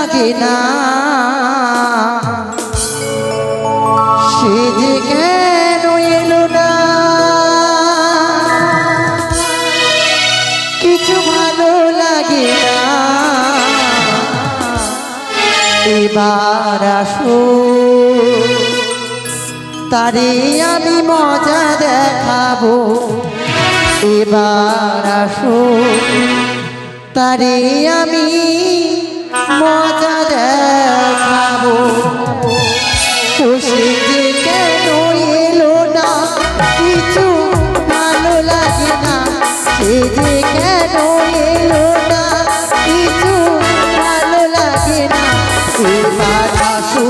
লাগে না। কেন না। কিছু ভালো লাগে না। এবার তারে আমি মজা দেখাবো। এবার আসো। তারে আমি মজা দেখাবো। খুশি যে কেন এলো না, কিছু ভালো লাগে না। সে যে কেন এলো না, কিছু ভালো লাগে না। এবার আসো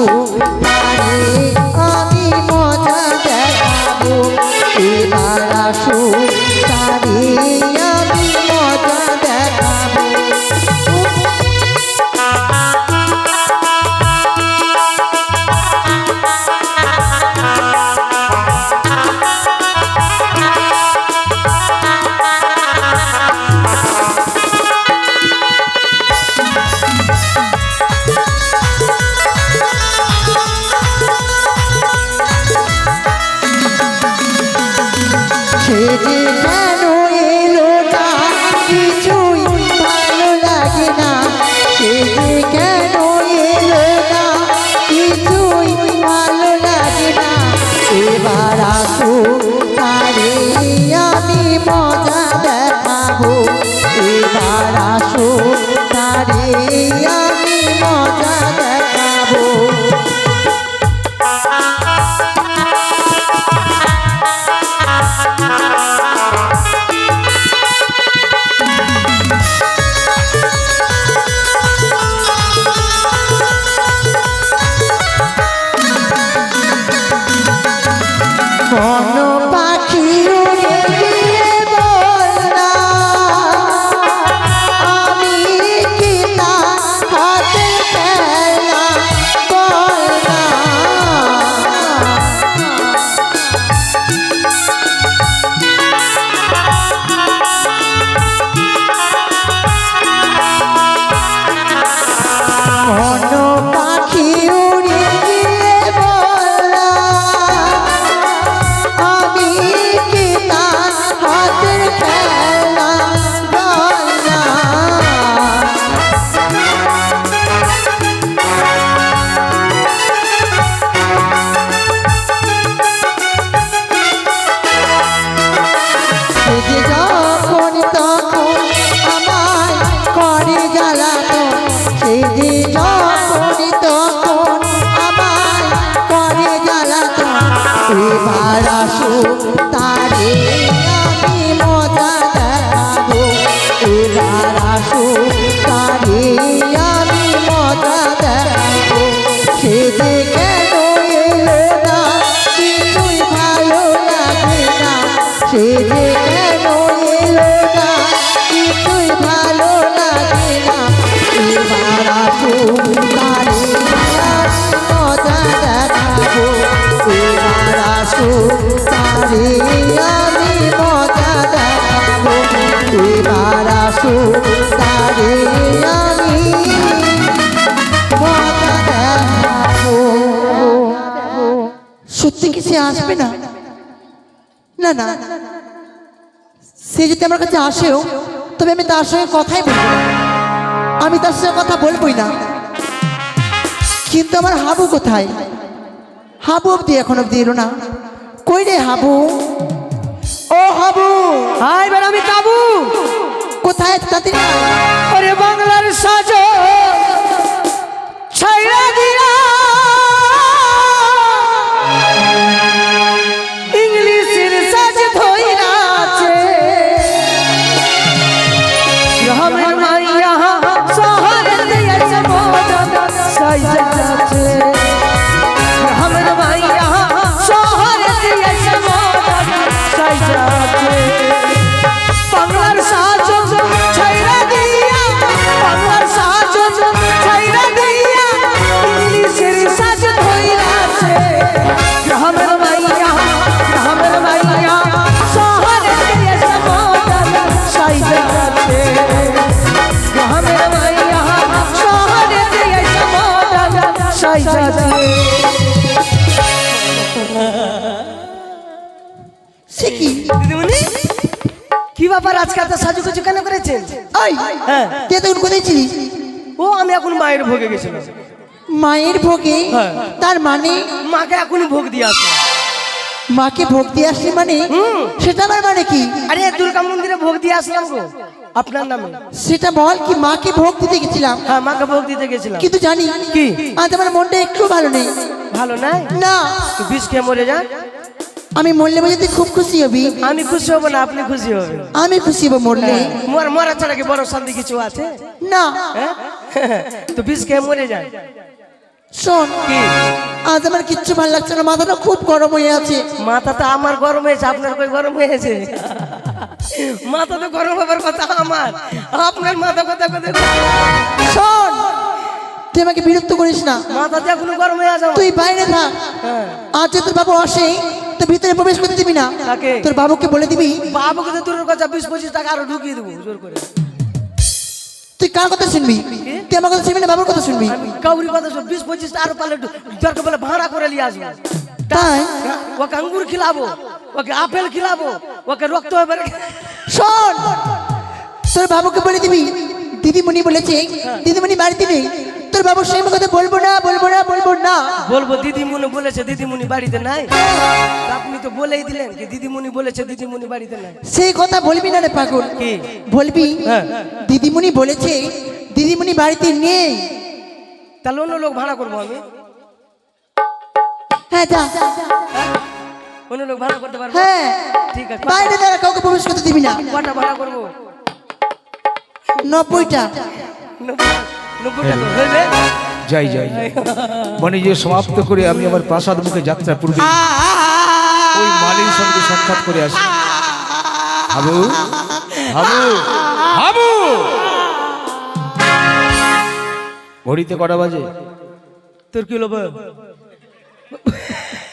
এবার আসো তারে সত্যি কি সে আসবে না? না না। সে যদি আমার কাছে আসেও, তবে আমি তার সঙ্গে কথাই বলব। আমি তার সঙ্গে কথা বলবোই না। কিন্তু আমার হাবু কোথায়? হাবু অব্দি এখন অব্দি এলো না। কই রে হাবু? ও হাবু। হাই এবার আমি কাবু। কোথায়? তাতে ওরে বাংলার সাজো। সে কি? দিদিমণি কি ব্যাপার আজকে এত সাজুগুজু কেন করেছেন? ওই হ্যাঁ। তুই তখন কোথায় ও আমি এখন মায়ের ভোগে গেছিলাম। মায়ের ভোগে? হ্যাঁ। তার মানে? মাকে এখন ভোগ দিয়ে আসলাম। মাকে ভোগ দিয়ে আসলি মানে? সেটা আমার মানে কি? আরে দুর্গা মন্দিরে ভোগ দিয়ে আসলাম গো। আপনার নামে। সেটা বল কি মাকে ভোগ দিতে গেছিলাম? হ্যাঁ মাকে ভোগ দিতে গেছিলাম। কিন্তু জানি কি? আজ আমার মনটা একটু ভালো নেই। ভালো না না। তুই বিষ খেয়ে মরে যা আমি মরলে বুঝে তুই খুব খুশি হবি? আমি খুশি হব না আপনি খুশি হবেন। আমি খুশি হব মরলে। মর ছাড়া কি বড় শান্তি কিছু আছে? না। হ্যাঁ? তো বিষ খেয়ে মরে যান। শোন আজ আমার কিচ্ছু ভালো লাগছে না মাথাটা খুব গরম হয়ে আছে। মাথাটা আমার গরম হয়েছে আপনার কই গরম হয়েছে? মাথা তো গরম হবার কথা আমার। আপনার মাথা কথা কথা শোন তুই আমাকে বিরক্ত করিস না। মাথা দিয়ে এখনও গরম হয়ে আছে তুই বাইরে থাক। হ্যাঁ। আজ তোর বাবু আসে তো ভিতরে প্রবেশ করতে দিবি না? তোর বাবুকে বলে দিবি। বাবুকে তো দূরের কথা বিশ পঁচিশ টাকা আরও ঢুকিয়ে দেবো জোর করে। তুই কার কথা শুনবি? তুই আমার কথা শুনবি না বাবুর কথা শুনবি? কাউরি কথা সব বিশ পঁচিশ আরও পালে দরকার বলে ভাড়া করে নিয়ে আসব। তাই? ওকে আঙ্গুর খিলাবো ওকে আপেল খিলাবো ওকে রক্ত হবে শোন তোর বাবুকে বলে দিবি। দিদিমণি বলেছে দিদিমণি বাড়িতে নেই। তোর বাবুর সেই কথা বলব না বলব না বলব না। বলব দিদিমণি বলেছে দিদিমণি বাড়িতে নাই। আপনি তো বলেই দিলেন কি দিদিমণি বলেছে দিদিমণি বাড়িতে নাই। সেই কথা বলবি না রে পাগল। কি? বলবি হ্যাঁ। দিদিমণি বলেছে দিদিমণি বাড়িতে নেই। তাহলে অন্য লোক ভাড়া করব আমি। হ্যাঁ যা। অন্য লোক ভাড়া করতে পারব? হ্যাঁ। ঠিক আছে বাইরে দ্বারা কাউকে প্রবেশ করতে দিবি না। কটা ভাড়া করব? নব্বইটা। নব্বই- যাই যাই। বাণিজ্য সমাপ্ত করে আমি আমার প্রাসাদ মুখে যাত্রা পূর্বে ওই মালির সঙ্গে সাক্ষাৎ করে আসি। হাবু হাবু হাবু! ঘড়িতে কটা বাজে? তোর কি লোভ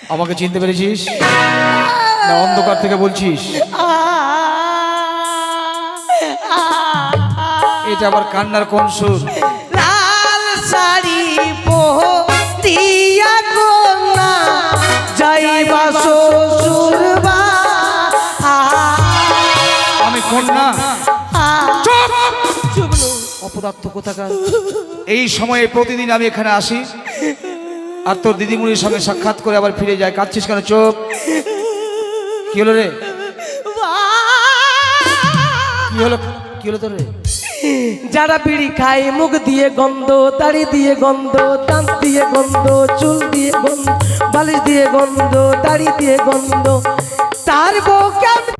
আমাকে চিনতে পেরেছিস? না অন্ধকার থেকে বলছিস? এটা আবার কান্নার কোন সুর আমি কন্যা। অপদার্থ কোথাকার? এই সময়ে প্রতিদিন আমি এখানে আসি। আর তোর দিদিমণির সঙ্গে সাক্ষাৎ করে আবার ফিরে যায় কাঁদছিস কেন? চোখ কি হলো রে? কি হলো? কি হলো তোর রে? যারা বিড়ি খায়, মুখ দিয়ে গন্ধ দাড়ি দিয়ে গন্ধ, দাঁত দিয়ে গন্ধ, চুল দিয়ে গন্ধ, বালিশ দিয়ে গন্ধ, দাড়ি দিয়ে গন্ধ। তার বউ কেমন